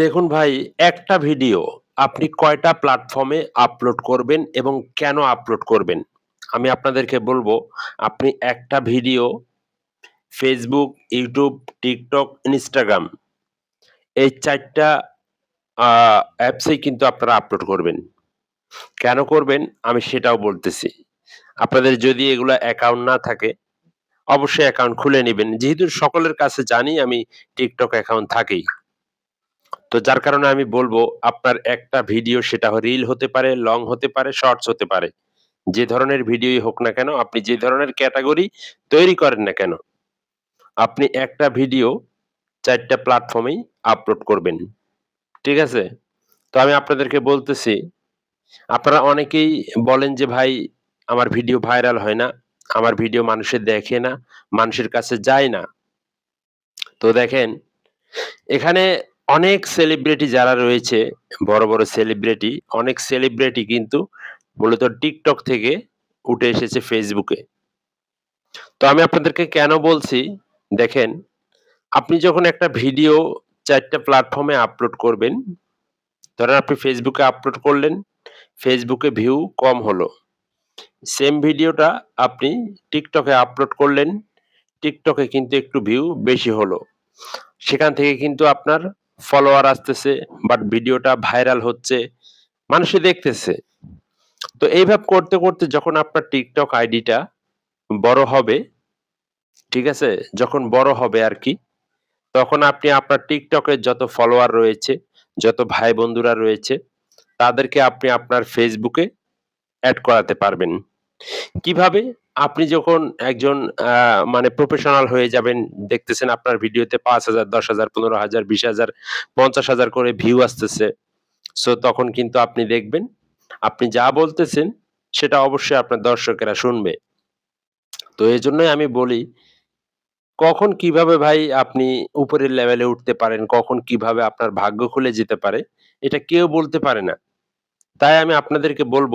দেখুন ভাই একটা ভিডিও আপনি কয়টা প্ল্যাটফর্মে আপলোড করবেন এবং কেন আপলোড করবেন? আমি আপনাদেরকে বলব আপনি একটা video Facebook YouTube TikTok Instagram এই ৪ টা অ্যাপসেই কিন্তু আপনারা আপলোড করবেন। কেন করবেন? আমি সেটাও বলতেছি। আপনাদের যদি এগুলো অ্যাকাউন্ট না থাকে, অবশ্যই অ্যাকাউন্ট খুলে নেবেন যেহেতু সকলের কাছে জানি আমি টিকটক অ্যাকাউন্ট থাকেই। তো যার কারণে আমি বলব আপনার একটা ভিডিও সেটা রিল হতে পারে, লং হতে পারে, শর্টস হতে পারে। যে ধরনের ভিডিওই হোক না কেন, আপনি যে ধরনের ক্যাটাগরি তৈরি করেন না কেন, আপনি একটা ভিডিও ৪ টা প্ল্যাটফর্মেই আপলোড করবেন। ঠিক আছে? তো আমি আপনাদেরকে বলতেছি, আপনারা অনেকেই বলেন যে ভাই আমার ভিডিও ভাইরাল হয় না, আমার ভিডিও মানুষের দেখে না, মানুষের কাছে যায় না। তো দেখেন, এখানে অনেক সেলিব্রিটি যারা রয়েছে, বড়, বড় সেলিব্রিটি, অনেক সেলিব্রিটি কিন্তু মূলত টিকটক থেকে উঠে এসেছে ফেসবুকে তো আমি আপনাদেরকে কেন বলছি, দেখেন, আপনি যখন একটা ভিডিও ৪ টা প্ল্যাটফর্মে আপলোড করবেন, ধরেন আপনি ফেসবুকে আপলোড করলেন, ফেসবুকে ভিউ কম হলো। সেম ভিডিওটা আপনি টিকটকে আপলোড করলেন, টিকটকে কিন্তু একটু ভিউ বেশি হলো। সেখান থেকে কিন্তু আপনার ফলোয়ার আসতেছে, বাট ভিডিওটা ভাইরাল হচ্ছে, মানুষে দেখতেছে। তো এইভাবে করতে, করতে যখন আপনার টিকটক আইডিটা বড় হবে, ঠিক আছে? যখন বড় হবে আর কি তখন আপনি আপনার এর যত ফলোয়ার রয়েছে, যত ভাই বন্ধুরা রয়েছে, তাদেরকে আপনি আপনার ফেসবুকে অ্যাড করাতে পারবেন। কীভাবে? আপনি যখন একজন মানে প্রফেশনাল হয়ে যাবেন, দেখতেছেন আপনার ভিডিওতে ৫,০০০, ১০,০০০, ১৫,০০০, ২০,০০০, ৫০,০০০ করে ভিউ আসতেছে। সো তখন কিন্তু আপনি দেখবেন, আপনি যা বলতেছেন সেটা অবশ্যই আপনার দর্শকেরা শুনবে। তো এজন্যই আমি বলি, কখন কীভাবে ভাই আপনি উপরের লেভেলে উঠতে পারেন, কখন কীভাবে আপনার ভাগ্য খুলে যেতে পারে, এটা কেউ বলতে পারে না। তাই আমি আপনাদেরকে বলব,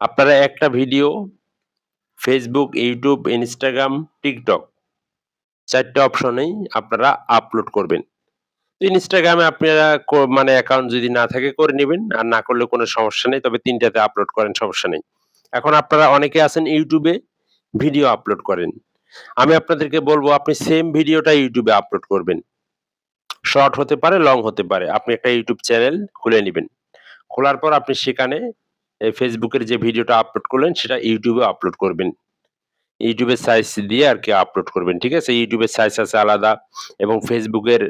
আপনারা একটা video Facebook, YouTube, Instagram, TikTok ৪ টা অপশনেই আপনারা আপলোড করবেন। এ আপনারা মানে অ্যাকাউন্ট যদি না থাকে করে নিবেন। আর না করলেও কোনো সমস্যা নেই। তবে তিনটাতে আপলোড করেন সমস্যা নেই। এখন আপনারা অনেকে আছেন ইউটিউবে ভিডিও আপলোড করেন। আমি আপনাদেরকে বলব আপনি সেম ভিডিওটা ইউটিউবে আপলোড করবেন। শর্ট হতে পারে, লং হতে পারে। আপনি একটা ইউটিউব চ্যানেল খুলে নিবেন। খোলার পর আপনি সেখানে Facebook যে ভিডিওটা আপলোড করলেন, সেটা ইউটিউবে আপলোড করবেন। ইউটিউবের সাইজ দিয়ে আর কি আপলোড করবেন। ঠিক আছে? ইউটিউবের সাইজ আছে আলাদা এবং ফেসবুকের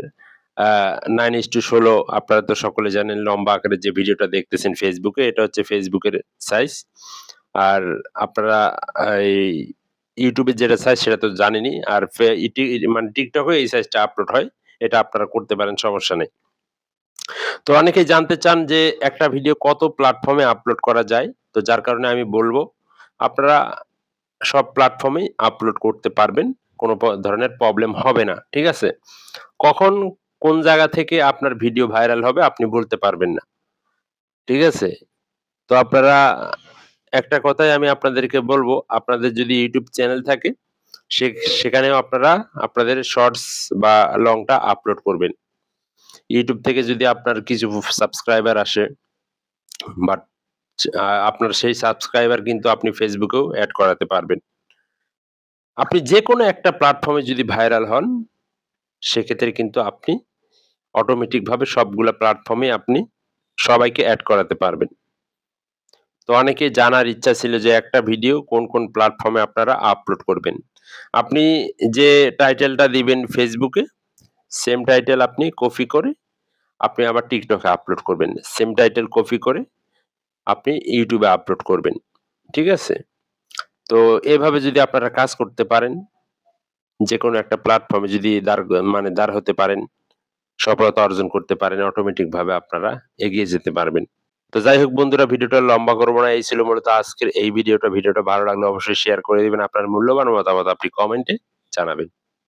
নাইন এর টু 9:16 আপনারা তো সকলে জানেন লম্বা আকারের যে ভিডিওটা দেখতেছেন ফেসবুকে এটা হচ্ছে ফেসবুকের সাইজ। আর আপনারা এই ইউটিউবের যেটা সাইজ সেটা তো জানেনই। আর মানে এও এই সাইজটা আপলোড হয়। এটা আপনারা করতে পারেন, সমস্যা নেই। তো অনেকেই জানতে চান যে একটা ভিডিও কত প্ল্যাটফর্মে আপলোড করা যায়? তো যার কারণে আমি বলব, আপনারা সব প্ল্যাটফর্মেই আপলোড করতে পারবেন। কোনো ধরনের প্রবলেম হবে না। ঠিক আছে? কখন কোন জায়গা থেকে আপনার ভিডিও ভাইরাল হবে আপনি বলতে পারবেন না। ঠিক আছে? তো আপনারা একটা কথাই আমি আপনাদেরকে বলব, আপনাদের যদি ইউটিউব চ্যানেল থাকে, সেখানেও আপনারা আপনাদের শর্টস বা লংটা আপলোড করবেন। YouTube থেকে যদি আপনার কিছু সাবস্ক্রাইবার আসে, বাট আপনার সেই সাবস্ক্রাইবার কিন্তু আপনি ফেসবুকেও অ্যাড করাতে পারবেন। আপনি যে কোনো একটা প্ল্যাটফর্মে যদি ভাইরাল হন, সেক্ষেত্রে কিন্তু আপনি অটোমেটিকভাবে সবগুলো প্ল্যাটফর্মে আপনি সবাইকে অ্যাড করাতে পারবেন। তো অনেকে জানার ইচ্ছা ছিল যে একটা ভিডিও কোন, কোন প্ল্যাটফর্মে আপনারা আপলোড করবেন। আপনি যে টাইটেলটা দিবেন এ, সেম টাইটেল আপনি কপি করে আপনি আবার এ আপলোড করবেন। সেম টাইটেল কপি করে আপনি এ আপলোড করবেন। ঠিক আছে? তো এভাবে যদি আপনারা কাজ করতে পারেন, যেকোনো একটা প্ল্যাটফর্মে যদি দাঁড় মানে দাঁড় হতে পারেন, সফলতা অর্জন করতে পারেন, অটোমেটিক ভাবে আপনারা এগিয়ে যেতে পারবেন। তো যাই হোক বন্ধুরা ভিডিওটা লম্বা করব না। এই ছিল মূলত আজকের এই ভিডিওটা। ভিডিওটা ভালো লাগলে অবশ্যই শেয়ার করে দিবেন। আপনার মূল্যবান মতামত আপনি কমেন্টে জানাবেন।